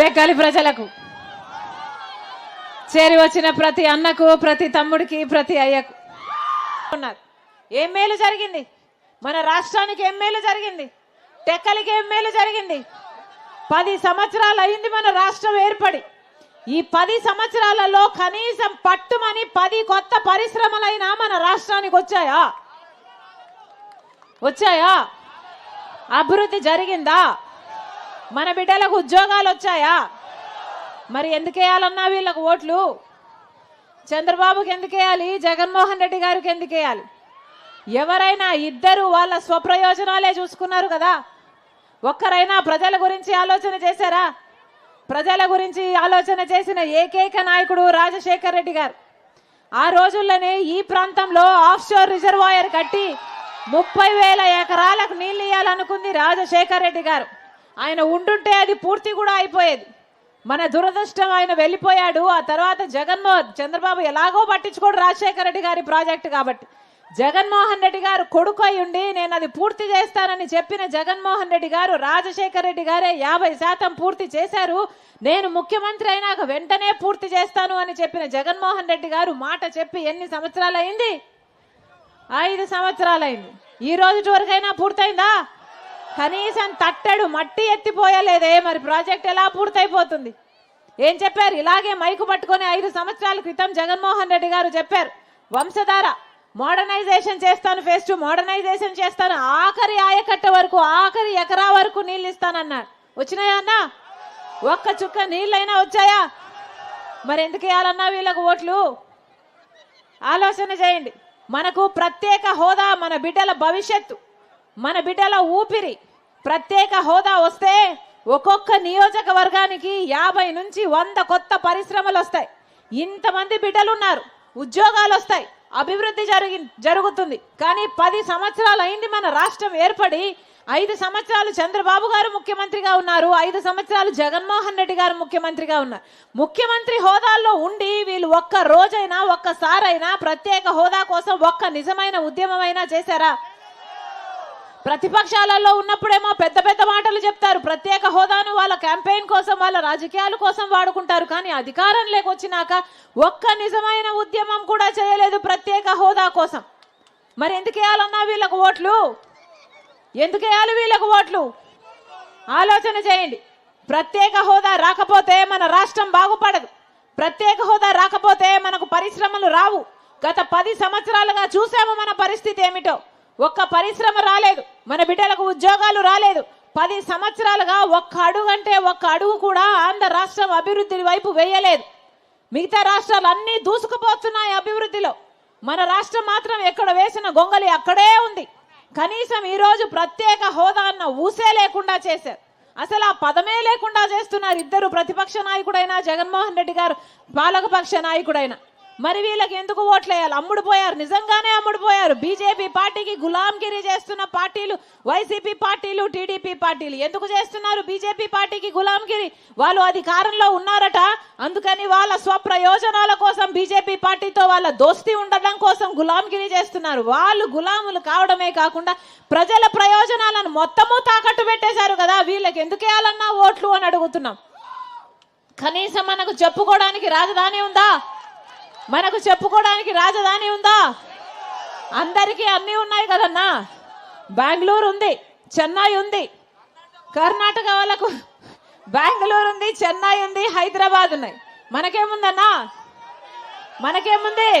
తెక్కలి ప్రజలకు. చేరి వచ్చిన ప్రతి అన్నకు ప్రతి తమ్ముడికి ప్రతి అయ్యకు. ఉన్నారు. ఏం మేలు జరిగింది? మన రాష్ట్రానికి ఏం మేలు జరిగింది? టెక్కలికి ఏం మేలు జరిగింది? పది సంవత్సరాలు అయింది మన రాష్ట్రం ఏర్పడి. ఈ పది సంవత్సరాలలో కనీసం పట్టుమని పది కొత్త పరిశ్రమలైనా మన రాష్ట్రానికి వచ్చాయా? వచ్చాయా? అభివృద్ధి జరిగిందా? మన బిడ్డలకు ఉద్యోగాలు వచ్చాయా? మరి ఎందుకేయాలన్నా వీళ్ళకు ఓట్లు? చంద్రబాబుకి ఎందుకేయాలి జగన్మోహన్ రెడ్డి గారికి ఎందుకేయాలి ఎవరైనా ఇద్దరు వాళ్ళ స్వప్రయోజనాలే చూసుకున్నారు కదా? ఒక్కరైనా ప్రజల గురించి ఆలోచన చేశారా? ప్రజల గురించి ఆలోచన చేసిన ఏకైక నాయకుడు రాజశేఖర్ రెడ్డి గారు. ఆ రోజుల్లోనే ఈ ప్రాంతంలో ఆఫ్ షోర్ రిజర్వాయర్ కట్టి ముప్పై వేల ఎకరాలకు నీళ్ళు ఇవ్వాలనుకుంది రాజశేఖర్ రెడ్డి గారు. ఆయన ఉండుంటే అది పూర్తి కూడా అయిపోయేది. మన దురదృష్టం ఆయన వెళ్ళిపోయాడు. ఆ తర్వాత జగన్మోహన్ చంద్రబాబు ఎలాగో పట్టించుకోడు రాజశేఖర రెడ్డి గారి ప్రాజెక్ట్ కాబట్టి. జగన్మోహన్ రెడ్డి గారు కొడుకు అయి ఉండి నేను అది పూర్తి చేస్తానని చెప్పిన జగన్మోహన్ రెడ్డి గారు రాజశేఖర రెడ్డి గారే యాభై శాతం పూర్తి చేశారు. నేను ముఖ్యమంత్రి అయినాక వెంటనే పూర్తి చేస్తాను అని చెప్పిన జగన్మోహన్ రెడ్డి గారు మాట చెప్పి ఎన్ని సంవత్సరాలు అయింది ఐదు సంవత్సరాలైంది. ఈ రోజు వరకైనా పూర్తయిందా? కనీసం తట్టడు మట్టి ఎత్తిపోయలేదే. మరి ప్రాజెక్ట్ ఎలా పూర్తయిపోతుంది? ఏం చెప్పారు? ఇలాగే మైకు పట్టుకొని ఐదు సంవత్సరాల క్రితం జగన్మోహన్ రెడ్డి గారు చెప్పారు. వంశధార మోడర్నైజేషన్ చేస్తాను ఫేస్ టు మోడర్నైజేషన్ చేస్తాను. ఆఖరి ఆయకట్ట వరకు ఆఖరి ఎకరా వరకు నీళ్ళు ఇస్తానన్నాడు వచ్చినాయా అన్న? ఒక్క చుక్క నీళ్ళైనా వచ్చాయా? మరి ఎందుకు వేయాలన్నా వీళ్ళకు ఓట్లు? ఆలోచన చేయండి. మనకు ప్రత్యేక హోదా మన బిడ్డల భవిష్యత్తు. మన బిడ్డల ఊపిరి ప్రత్యేక హోదా వస్తే ఒక్కొక్క నియోజకవర్గానికి యాభై నుంచి వంద కొత్త పరిశ్రమలు వస్తాయి. ఇంతమంది బిడ్డలు ఉన్నారు ఉద్యోగాలు వస్తాయి. అభివృద్ధి జరిగి జరుగుతుంది. కానీ పది సంవత్సరాలు అయింది మన రాష్ట్రం ఏర్పడి ఐదు సంవత్సరాలు చంద్రబాబు గారు ముఖ్యమంత్రిగా ఉన్నారు ఐదు సంవత్సరాలు జగన్మోహన్ రెడ్డి గారు ముఖ్యమంత్రిగా ఉన్నారు. ముఖ్యమంత్రి హోదాల్లో ఉండి వీళ్ళు ఒక్క రోజైనా ఒక్కసారైనా ప్రత్యేక హోదా కోసం ఒక్క నిజమైన ఉద్యమమైనా చేశారా? ప్రతిపక్షాలలో ఉన్నప్పుడేమో పెద్ద పెద్ద మాటలు చెప్తారు. ప్రత్యేక హోదాను వాళ్ళ క్యాంపెయిన్ కోసం వాళ్ళ రాజకీయాల కోసం వాడుకుంటారు. కానీ అధికారం లేకొచ్చినాక ఒక్క నిజమైన ఉద్యమం కూడా చేయలేదు ప్రత్యేక హోదా కోసం. మరి ఎందుకు వేయాలన్నా వీళ్ళకు ఓట్లు? ఎందుకు వేయాలి వీళ్ళకు ఓట్లు? ఆలోచన చేయండి. ప్రత్యేక హోదా రాకపోతే మన రాష్ట్రం బాగుపడదు. ప్రత్యేక హోదా రాకపోతే మనకు పరిశ్రమలు రావు. గత పది సంవత్సరాలుగా చూసాము మన పరిస్థితి ఏమిటో. ఒక్క పరిశ్రమ రాలేదు. మన బిడ్డలకు ఉద్యోగాలు రాలేదు. పది సంవత్సరాలుగా ఒక్క అడుగు అంటే ఒక్క అడుగు కూడా ఆంధ్ర రాష్ట్రం అభివృద్ధి వైపు వేయలేదు. మిగతా రాష్ట్రాలు అన్నీ దూసుకుపోతున్నాయి అభివృద్ధిలో. మన రాష్ట్రం మాత్రం ఎక్కడ వేసిన గొంగలి అక్కడే ఉంది. కనీసం ఈరోజు ప్రత్యేక హోదా అన్న ఊసే లేకుండా చేశారు. అసలు ఆ పదమే లేకుండా చేస్తున్నారు ఇద్దరు ప్రతిపక్ష నాయకుడైనా జగన్మోహన్ రెడ్డి గారు పాలకపక్ష నాయకుడైనా. మరి వీళ్ళకి ఎందుకు ఓట్లేయాలి? అమ్ముడు పోయారు. నిజంగానే అమ్ముడు పోయారు. బీజేపీ పార్టీకి గులాంగిరి చేస్తున్న పార్టీలు వైసీపీ పార్టీలు టీడీపీ పార్టీలు ఎందుకు చేస్తున్నారు? బీజేపీ పార్టీకి గులాంగిరి. వాళ్ళు అధికారంలో ఉన్నారట. అందుకని వాళ్ళ స్వప్రయోజనాల కోసం బీజేపీ పార్టీతో వాళ్ళ దోస్తీ ఉండడం కోసం గులాంగిరి చేస్తున్నారు. వాళ్ళు గులాములు కావడమే కాకుండా ప్రజల ప్రయోజనాలను మొత్తము తాకట్టు పెట్టేశారు కదా. వీళ్ళకి ఎందుకేయాలన్నా ఓట్లు అని అడుగుతున్నాం. కనీసం మనకు చెప్పుకోవడానికి రాజధాని ఉందా? మనకు చెప్పుకోవడానికి రాజధాని ఉందా? అందరికీ అన్నీ ఉన్నాయి కదన్నా. బెంగళూరు ఉంది చెన్నై ఉంది. కర్ణాటక వాళ్ళకు బెంగళూరు ఉంది చెన్నై ఉంది హైదరాబాద్ ఉన్నాయి. మనకేముందన్నా? మనకేముంది?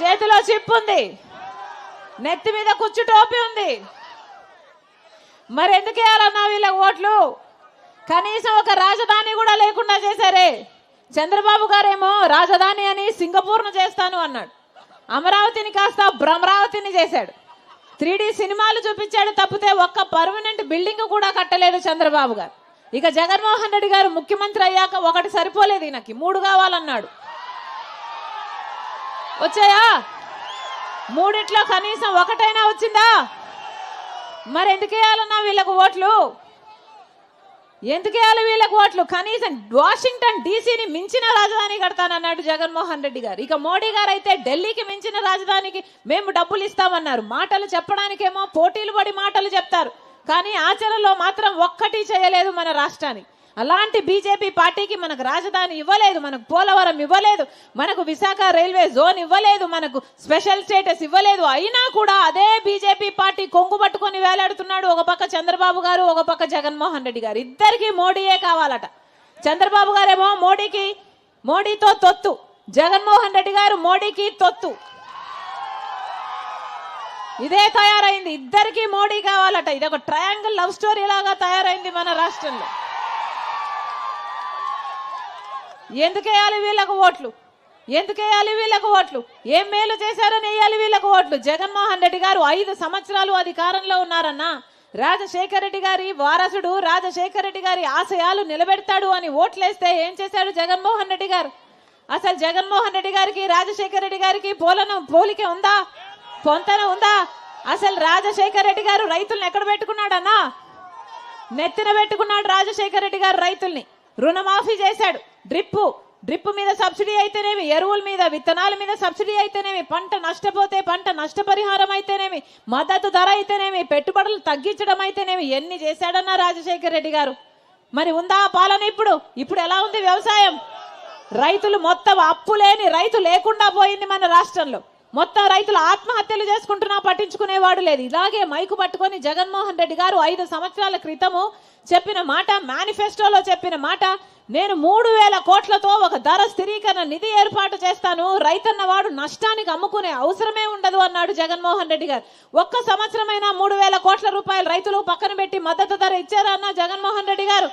చేతిలో చిప్ ఉంది. నెత్తి మీద కుచ్చు టోపీ ఉంది. మరి ఎందుకు వేయాలన్నా వీళ్ళ ఓట్లు? కనీసం ఒక రాజధాని కూడా లేకుండా చేశారే. చంద్రబాబు గారేమో రాజధాని అని సింగపూర్ను చేస్తాను అన్నాడు. అమరావతిని కాస్త భ్రమరావతిని చేశాడు. త్రీ సినిమాలు చూపించాడు తప్పితే ఒక్క పర్మనెంట్ బిల్డింగ్ కూడా కట్టలేదు చంద్రబాబు గారు. ఇక జగన్మోహన్ రెడ్డి గారు ముఖ్యమంత్రి అయ్యాక ఒకటి సరిపోలేదు ఈయనకి. మూడు కావాలన్నాడు. వచ్చాయా? మూడిట్లో కనీసం ఒకటైనా వచ్చిందా? మరి ఎందుకు వేయాలన్నా వీళ్ళకు ఓట్లు? ఎందుకు వేయాలి ఓట్లు? కనీసం వాషింగ్టన్ డీసీని మించిన రాజధాని కడతానన్నాడు జగన్మోహన్ రెడ్డి గారు. ఇక మోడీ గారు అయితే ఢిల్లీకి మించిన రాజధానికి మేము డబ్బులు ఇస్తామన్నారు. మాటలు చెప్పడానికేమో పోటీలు పడి మాటలు చెప్తారు. కానీ ఆచరణలో మాత్రం ఒక్కటి చేయలేదు మన రాష్ట్రానికి అలాంటి బీజేపీ పార్టీకి మనకు రాజధాని ఇవ్వలేదు మనకు పోలవరం ఇవ్వలేదు మనకు విశాఖ రైల్వే జోన్ ఇవ్వలేదు మనకు స్పెషల్ స్టేటస్ ఇవ్వలేదు. అయినా కూడా అదే బీజేపీ పార్టీ కొంగు పట్టుకొని వేలాడుతున్నాడు ఒక పక్క చంద్రబాబు గారు ఒక పక్క జగన్మోహన్ రెడ్డి గారు. ఇద్దరికి మోడీయే కావాలట. చంద్రబాబు గారేమో మోడీకి మోడీతో తొత్తు. జగన్మోహన్ రెడ్డి గారు మోడీకి తొత్తు. ఇదే తయారైంది. ఇద్దరికి మోడీ కావాలట. ఇది ఒక ట్రయాంగిల్ లవ్ స్టోరీ లాగా తయారైంది మన రాష్ట్రంలో. ఎందుకేయాలి వీళ్ళకు ఓట్లు? ఎందుకేయాలి వీళ్ళకు ఓట్లు? ఏం మేలు చేశారని వేయాలి వీళ్ళకు ఓట్లు? జగన్మోహన్ రెడ్డి గారు ఐదు సంవత్సరాలు అధికారంలో ఉన్నారన్నా. రాజశేఖర రెడ్డి గారి వారసుడు రాజశేఖర రెడ్డి గారి ఆశయాలు నిలబెడతాడు అని ఓట్లేస్తే ఏం చేశాడు జగన్మోహన్ రెడ్డి గారు? అసలు జగన్మోహన్ రెడ్డి గారికి రాజశేఖర రెడ్డి గారికి పోలను పోలిక ఉందా? పొంతన ఉందా? అసలు రాజశేఖర రెడ్డి గారు రైతులను ఎక్కడ పెట్టుకున్నాడన్నా? నెత్తిన పెట్టుకున్నాడు రాజశేఖర రెడ్డి గారు రైతుల్ని. రుణమాఫీ చేశాడు. డ్రిప్పు డ్రిప్ మీద సబ్సిడీ అయితేనేమి ఎరువుల మీద విత్తనాల మీద సబ్సిడీ అయితేనేమి పంట నష్టపోతే పంట నష్టపరిహారం అయితేనేమి మద్దతు ధర అయితేనేమి పెట్టుబడులు తగ్గించడం అయితేనేమి ఎన్ని చేశాడన్నా రాజశేఖర్ రెడ్డి గారు. మరి ఉందా పాలన ఇప్పుడు? ఇప్పుడు ఎలా ఉంది వ్యవసాయం? రైతులు మొత్తం అప్పు లేని రైతు లేకుండా పోయింది మన రాష్ట్రంలో. మొత్తం రైతులు ఆత్మహత్యలు చేసుకుంటున్నా పట్టించుకునేవాడు లేదు. ఇలాగే మైకు పట్టుకొని జగన్మోహన్ రెడ్డి గారు ఐదు సంవత్సరాల క్రితము చెప్పిన మాట మేనిఫెస్టోలో చెప్పిన మాట నేను మూడు వేల కోట్లతో ఒక ధర స్థిరీకరణ నిధి ఏర్పాటు చేస్తాను రైతన్నవాడు నష్టానికి అమ్ముకునే అవసరమే ఉండదు అన్నాడు జగన్మోహన్ రెడ్డి గారు. ఒక్క సంవత్సరమైనా మూడు వేల కోట్ల రూపాయలు రైతులు పక్కన పెట్టి మద్దతు ధర ఇచ్చారా అన్న జగన్మోహన్ రెడ్డి గారు?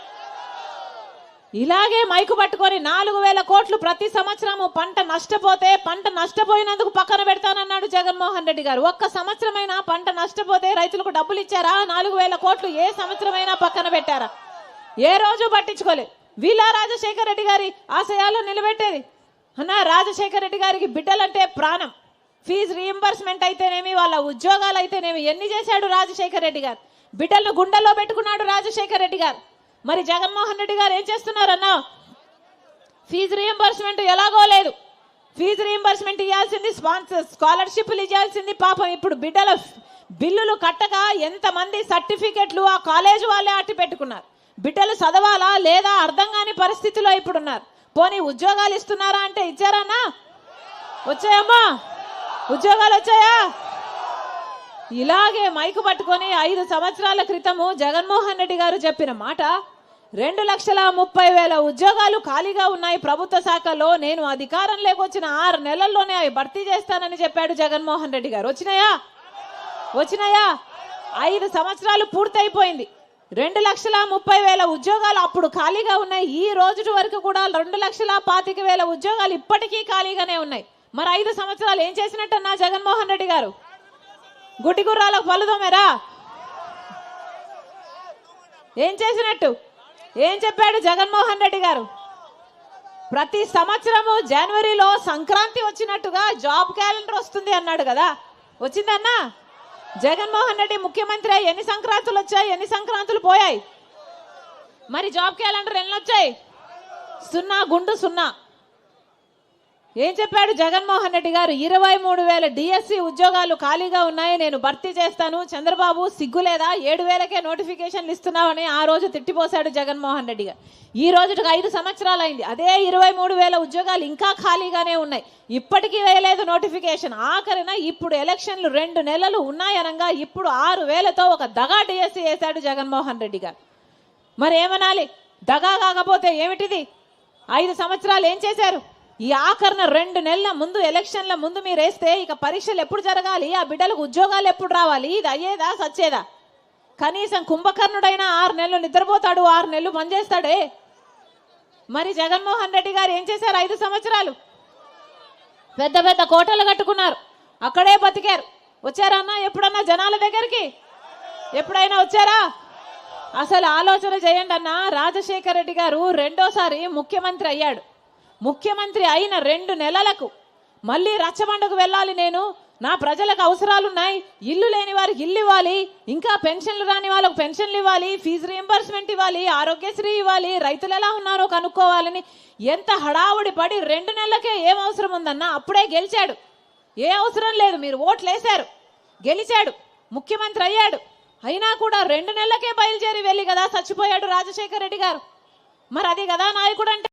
ఇలాగే మైకు పట్టుకొని నాలుగు వేల కోట్లు ప్రతి సంవత్సరము పంట నష్టపోతే పంట నష్టపోయినందుకు పక్కన పెడతానన్నాడు జగన్మోహన్ రెడ్డి గారు. ఒక్క సంవత్సరమైనా పంట నష్టపోతే రైతులకు డబ్బులు ఇచ్చారా? నాలుగు వేల కోట్లు ఏ సంవత్సరమైనా పక్కన పెట్టారా? ఏ రోజు పట్టించుకోలేదు. వీళ్ళ రాజశేఖర రెడ్డి గారి ఆశయాలు నిలబెట్టేది. అన్న రాజశేఖర రెడ్డి గారికి బిడ్డలంటే ప్రాణం. ఫీజు రీఎంబర్స్మెంట్ అయితేనేమి వాళ్ళ ఉద్యోగాలు అయితేనేమి ఎన్ని చేశాడు రాజశేఖర రెడ్డి గారు? బిడ్డలను గుండెల్లో పెట్టుకున్నాడు రాజశేఖర రెడ్డి గారు. మరి జగన్మోహన్ రెడ్డి గారు ఏం చేస్తున్నారన్నా? ఫీజు రీఎంబర్స్మెంట్ ఎలాగో లేదు. ఫీజు రీఎంబర్స్మెంట్ ఇవ్వాల్సింది స్పాన్సర్ స్కాలర్షిప్లు ఇవ్వాల్సింది పాపం ఇప్పుడు బిడ్డల బిల్లులు కట్టక ఎంతమంది సర్టిఫికెట్లు ఆ కాలేజ్ వాళ్ళే అట్టి పెట్టుకున్నారు. బిడ్డలు చదవాలా లేదా అర్థం కాని పరిస్థితిలో ఇప్పుడు ఉన్నారు పోనీ ఉద్యోగాలు ఇస్తున్నారా అంటే ఇచ్చారన్నా? వచ్చాయమ్మా. ఉద్యోగాలు వచ్చాయా? ఇలాగే మైకు పట్టుకొని ఐదు సంవత్సరాల క్రితము జగన్మోహన్ రెడ్డి గారు చెప్పిన మాట రెండు లక్షల ముప్పై వేల ఉద్యోగాలు ఖాళీగా ఉన్నాయి ప్రభుత్వ శాఖలో. నేను అధికారంలోకి వచ్చిన ఆరు నెలల్లోనే అవి భర్తీ చేస్తానని చెప్పాడు జగన్మోహన్ రెడ్డి గారు. వచ్చినాయా? వచ్చినాయా? ఐదు సంవత్సరాలు పూర్తయిపోయింది. రెండు లక్షల ముప్పై వేల ఉద్యోగాలు అప్పుడు ఖాళీగా ఉన్నాయి. ఈ రోజు వరకు కూడా రెండు లక్షల పాతిక వేల ఉద్యోగాలు ఇప్పటికీ ఖాళీగానే ఉన్నాయి. మరి ఐదు సంవత్సరాలు ఏం చేసినట్టన్నా జగన్మోహన్ రెడ్డి గారు? గుడ్డి గుర్రాలకు పలుదోమేరా ఏం చేసినట్టు? ఏం చెప్పాడు జగన్మోహన్ రెడ్డి గారు? ప్రతి సంవత్సరము జనవరిలో సంక్రాంతి వచ్చినట్టుగా జాబ్ క్యాలెండర్ వస్తుంది అన్నాడు కదా. వచ్చిందన్నా? జగన్మోహన్ రెడ్డి ముఖ్యమంత్రి ఎన్ని సంక్రాంతులు వచ్చాయి? ఎన్ని సంక్రాంతులు పోయాయి? మరి జాబ్ క్యాలెండర్ ఎన్ని వచ్చాయి సున్నా గుండు సున్నా. ఏం చెప్పాడు జగన్మోహన్ రెడ్డి గారు? ఇరవై మూడు వేల డిఎస్సి ఉద్యోగాలు ఖాళీగా ఉన్నాయి నేను భర్తీ చేస్తాను. చంద్రబాబు సిగ్గులేదా ఏడు వేలకే నోటిఫికేషన్లు ఇస్తున్నావని ఆ రోజు తిట్టిపోశాడు జగన్మోహన్ రెడ్డి గారు. ఈ రోజుకి ఐదు సంవత్సరాలు అయింది అదే ఇరవై మూడు వేల ఉద్యోగాలు ఇంకా ఖాళీగానే ఉన్నాయి. ఇప్పటికీ వేయలేదు నోటిఫికేషన్. ఆఖరిన ఇప్పుడు ఎలక్షన్లు రెండు నెలలు ఉన్నాయనగా ఇప్పుడు ఆరు వేలతో ఒక దగా డిఎస్సి వేశాడు జగన్మోహన్ రెడ్డి గారు. మరి ఏమనాలి దగా కాకపోతే ఏమిటిది? ఐదు సంవత్సరాలు ఏం చేశారు? ఈ ఆఖరణ రెండు నెలల ముందు ఎలక్షన్ల ముందు మీరు వేస్తే ఇక పరీక్షలు ఎప్పుడు జరగాలి? ఆ బిడ్డలకు ఉద్యోగాలు ఎప్పుడు రావాలి? ఇది అయ్యేదా సచ్చేదా? కనీసం కుంభకర్ణుడైనా ఆరు నెలలు నిద్రపోతాడు ఆరు నెలలు పనిచేస్తాడే? మరి జగన్మోహన్ రెడ్డి గారు ఏం చేశారు ఐదు సంవత్సరాలు? పెద్ద పెద్ద కోటలు కట్టుకున్నారు. అక్కడే బతికారు. వచ్చారా అన్న? ఎప్పుడన్నా జనాల దగ్గరికి? ఎప్పుడైనా వచ్చారా? అసలు ఆలోచన చేయండి అన్న. రాజశేఖర రెడ్డి గారు రెండోసారి ముఖ్యమంత్రి అయ్యాడు. ముఖ్యమంత్రి అయిన రెండు నెలలకు మళ్ళీ రచ్చబండకు వెళ్ళాలి నేను. నా ప్రజలకు అవసరాలున్నాయి. ఇల్లు లేని వారికి ఇల్లు ఇవ్వాలి. ఇంకా పెన్షన్లు రాని వాళ్ళకు పెన్షన్లు ఇవ్వాలి. ఫీజు రీఎంబర్స్మెంట్ ఇవ్వాలి. ఆరోగ్యశ్రీ ఇవ్వాలి. రైతులు ఎలా ఉన్నారో కనుక్కోవాలని ఎంత హడావుడి పడి రెండు నెలలకే ఏం అవసరం ఉందన్న అప్పుడే గెలిచాడు. ఏ అవసరం లేదు. మీరు ఓట్లు వేశారు గెలిచాడు. ముఖ్యమంత్రి అయ్యాడు. అయినా కూడా రెండు నెలలకే బయలుదేరి వెళ్ళి కదా చచ్చిపోయాడు రాజశేఖర రెడ్డి గారు. మరి అది కదా నాయకుడు అంటే